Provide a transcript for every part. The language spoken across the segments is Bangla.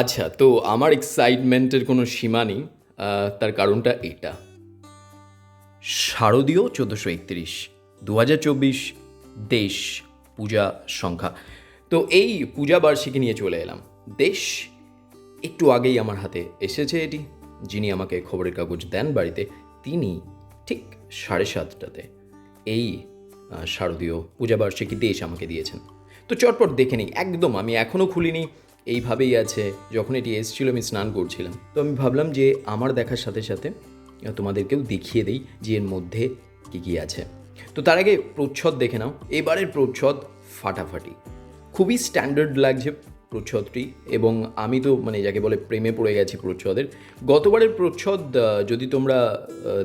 আচ্ছা তো আমার এক্সাইটমেন্টের কোনো সীমা নেই তার কারণটা এটা। শারদীয় চোদ্দোশো একত্রিশ দু হাজার চব্বিশ দেশ পূজা সংখ্যা। তো এই পূজা বার্ষিকী নিয়ে চলে এলাম। দেশ একটু আগেই আমার হাতে এসেছে এটি। যিনি আমাকে খবরের কাগজ দেন বাড়িতে, তিনি ঠিক সাড়ে সাতটাতে এই শারদীয় পূজা বার্ষিকী দেশ আমাকে দিয়েছেন। তো চটপট দেখে নিই। একদম আমি এখনও খুলিনি। এইভাবেই আছে, যখন এটি এসেছিল আমি স্নান করছিলাম। তো আমি ভাবলাম যে আমার দেখার সাথে সাথে তোমাদেরকেও দেখিয়ে দিই যে এর মধ্যে কী কী আছে। তো তার আগে প্রচ্ছদ দেখে নাও। এবারের প্রচ্ছদ ফাটাফাটি। খুবই স্ট্যান্ডার্ড লাগছে প্রচ্ছদটি এবং আমি তো মানে যাকে বলে প্রেমে পড়ে গেছি প্রচ্ছদের। গতবারের প্রচ্ছদ যদি তোমরা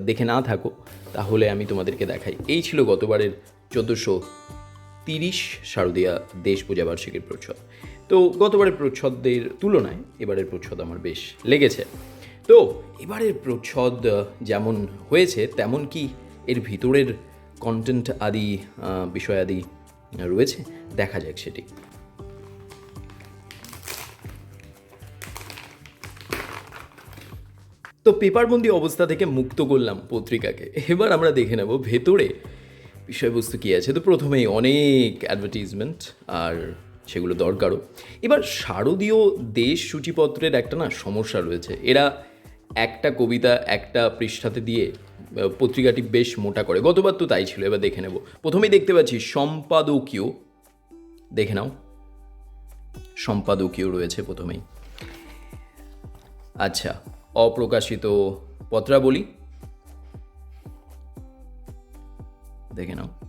দেখে না থাকো, তাহলে আমি তোমাদেরকে দেখাই। এই ছিল গতবারের চোদ্দোশো তিরিশ শারদীয়া দেশ পূজা বার্ষিকীর প্রচ্ছদ। তো গতবারের প্রচ্ছদের তুলনায় এবারের প্রচ্ছদ আমার বেশ লেগেছে। তো এবারের প্রচ্ছদ যেমন হয়েছে, তেমন কি এর ভিতরের কন্টেন্ট আদি বিষয় আদি রয়েছে? দেখা যাক সেটি। তো পেপারবন্দি অবস্থা থেকে মুক্ত করলাম পত্রিকাকে। এবার আমরা দেখে নেব ভেতরে বিষয়বস্তু কী আছে। তো প্রথমেই অনেক অ্যাডভার্টিজমেন্ট আর সেগুলো দরকারও। এবার শারদীয় দেশ সূচিপত্রের একটা না সমস্যা রয়েছে। এরা একটা কবিতা একটা পৃষ্ঠাতে দিয়ে পত্রিকাটি বেশ মোটা করে। গতবার তো তাই ছিল, এবার দেখে নেব। প্রথমেই দেখতে পাচ্ছি সম্পাদকীয়। দেখে নাও। সম্পাদকীয় রয়েছে প্রথমেই। আচ্ছা অপ্রকাশিত পত্রাবলী। দেখে নাও।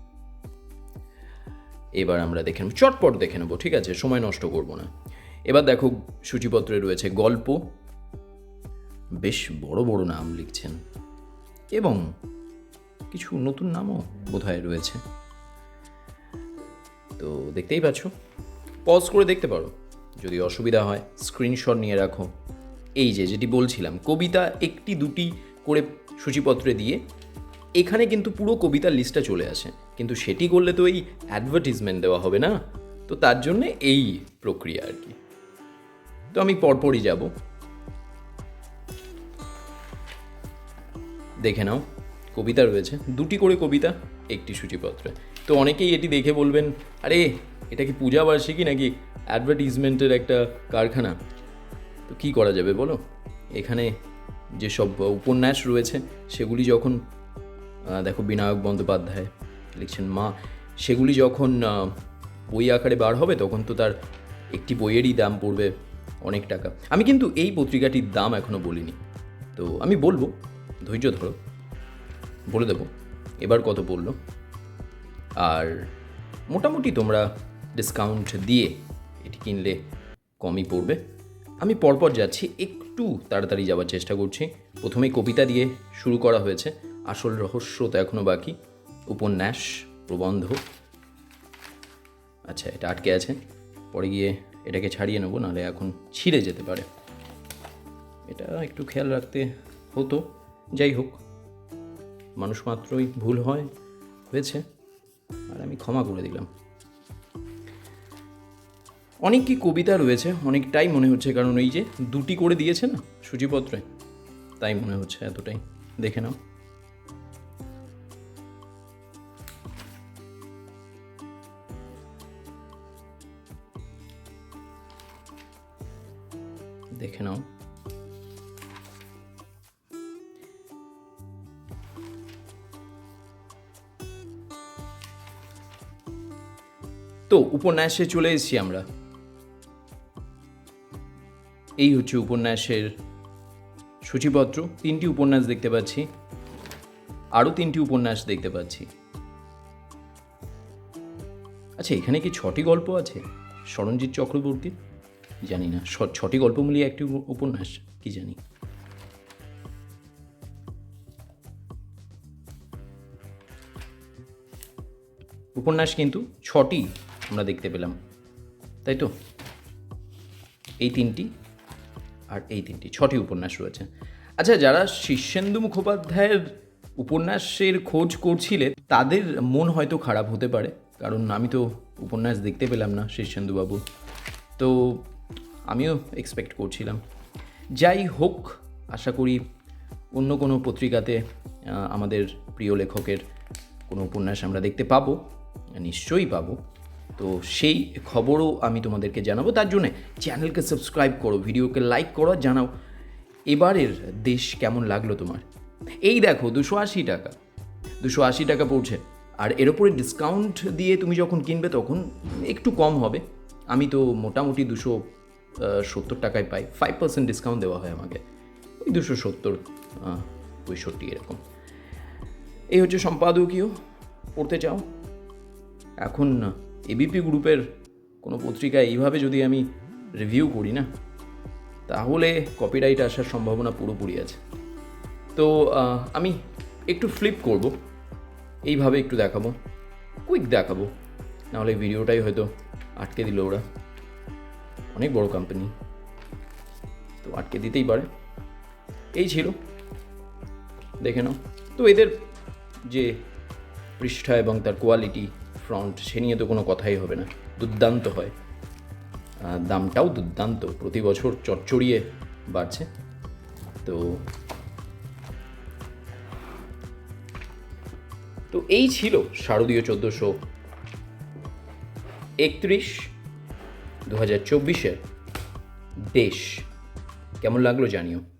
এবার আমরা দেখে নেব, চটপট দেখে নেব, ঠিক আছে? সময় নষ্ট করব না। এবার দেখো, সূচিপত্রে রয়েছে গল্প। বেশ বড় বড় নাম লিখছেন। এবং কিছু নতুন নামও বোধহয় রয়েছে। তো দেখতেই পাচ্ছ? পজ করে দেখতে পারো। যদি অসুবিধা হয় স্ক্রিনশট নিয়ে রাখো। এই যে, যেটি বলছিলাম, কবিতা একটি দুটি করে সূচিপত্রে দিয়ে, এখানে কিন্তু পুরো কবিতার লিস্টটা চলে আসে। কিন্তু সেটি করলে তো এই অ্যাডভার্টিজমেন্ট দেওয়া হবে না? তো তার জন্য এই প্রক্রিয়া আর কি। তো আমি পরপরই যাব। দেখে নাও, কবিতা রয়েছে। দুটি করে কবিতা, একটি সূচিপত্রে। তো অনেকেই এটি দেখে বলবেন, আরে, এটা কি পূজা বার্ষিকী নাকি অ্যাডভার্টিজমেন্টের একটা কারখানা? তো কী করা যাবে বলো? এখানে যেসব উপন্যাস রয়েছে, সেগুলি যখন দেখো বিনায়ক বন্দ্যোপাধ্যায় লিখছেন মা, সেগুলি যখন বই আকারে বার হবে, তখন তো তার একটি বইয়েরই দাম পড়বে অনেক টাকা। আমি কিন্তু এই পত্রিকাটির দাম এখনও বলিনি। তো আমি বলব, ধৈর্য ধরো, বলে দেবো, এবার কত পড়ল। আর মোটামুটি তোমরা ডিসকাউন্ট দিয়ে এটি কিনলে কমই পড়বে। আমি পরপর যাচ্ছি, একটু তাড়াতাড়ি যাওয়ার চেষ্টা করছি। প্রথমে কবিতা দিয়ে শুরু করা হয়েছে, আসল রহস্য তো এখনও বাকি। উপন্যাস, প্রবন্ধ। আচ্ছা এটা আটকে আছে। পরে গিয়ে এটাকে ছাড়িয়ে নেব, নাহলে এখন ছিঁড়ে যেতে পারে। এটা একটু খেয়াল রাখতে হতো। যাই হোক, মানুষ মাত্রই ভুল হয়, হয়েছে। আর আমি ক্ষমা করে দিলাম। অনেক কি কবিতা রয়েছে, অনেকটাই মনে হচ্ছে, কারণ এই যে দুটি করে দিয়েছে না, সূচিপত্রে? তাই মনে হচ্ছে এতটাই। দেখে নাও। দেখে নাও। তো, উপন্যাসে চলে এসেছি আমরা। এই হচ্ছে উপন্যাসের সূচিপত্র। তিনটি উপন্যাস দেখতে পাচ্ছি। আরও তিনটি উপন্যাস দেখতে পাচ্ছি। আচ্ছা এখানে কি ছটি গল্প আছে? স্মরণজিৎ চক্রবর্তীর জানি না। ছটি গল্প মিলিয়ে একটি উপন্যাস, কি জানি। উপন্যাস কিন্তু ছটি আমরা দেখতে পেলাম, তাই তো? এই তিনটি আর এই তিনটি, ছটি উপন্যাস রয়েছে। আচ্ছা যারা শীর্ষেন্দু মুখোপাধ্যায়ের উপন্যাসের খোঁজ করছিলে তাদের মন হয়তো খারাপ হতে পারে, কারণ আমি তো উপন্যাস দেখতে পেলাম না শীর্ষেন্দুবাবু তো আমিও এক্সপেক্ট করছিলাম। যাই হোক, আশা করি অন্য কোনো পত্রিকাতে আমাদের প্রিয় লেখকের কোনো উপন্যাস আমরা দেখতে পাবো, নিশ্চয়ই পাবো। তো সেই খবরও আমি তোমাদেরকে জানাব। তার জন্যে চ্যানেলকে সাবস্ক্রাইব করো ভিডিওকে লাইক করো জানাও, এবারের দেশ কেমন লাগল তোমার? এই দেখো, দুশো আশি টাকা। দুশো আশি টাকা পড়ছে। আর এর উপরে ডিসকাউন্ট দিয়ে তুমি যখন কিনবে তখন একটু কম হবে। আমি তো মোটামুটি দুশো সত্তর টাকায় পাই। ফাইভ পার্সেন্ট ডিসকাউন্ট দেওয়া হয় আমাকে। ওই দুশো সত্তর পঁয়ষট্টি এরকম। এই হচ্ছে সম্পাদকীয়। পড়তে চাও? এখন এবিপি গ্রুপের কোনো পত্রিকায় এইভাবে যদি আমি রিভিউ করি না, তাহলে কপিরাইট আসার সম্ভাবনা পুরোপুরি আছে। তো আমি একটু ফ্লিপ করব। এইভাবে একটু দেখাবো। কুইক দেখাবো। নাহলে ভিডিওটাই হয়তো আটকে দিল ওরা। অনেক বড় কোম্পানি তো আটকে দিতেই পারে। এই ছিল। দেখে নাও। তো এদের যে পৃষ্ঠা এবং তার কোয়ালিটি ফ্রন্ট সে নিয়ে তো কোনো কথাই হবে না। দুর্দান্ত হয়। দামটাও দুর্দান্ত। প্রতি বছর চচ্চড়িয়ে বাড়ছে। তো তো এই ছিল শারদীয় চোদ্দোশো একত্রিশ। দু হাজার চব্বিশের দেশ। কেমন লাগল জানিও।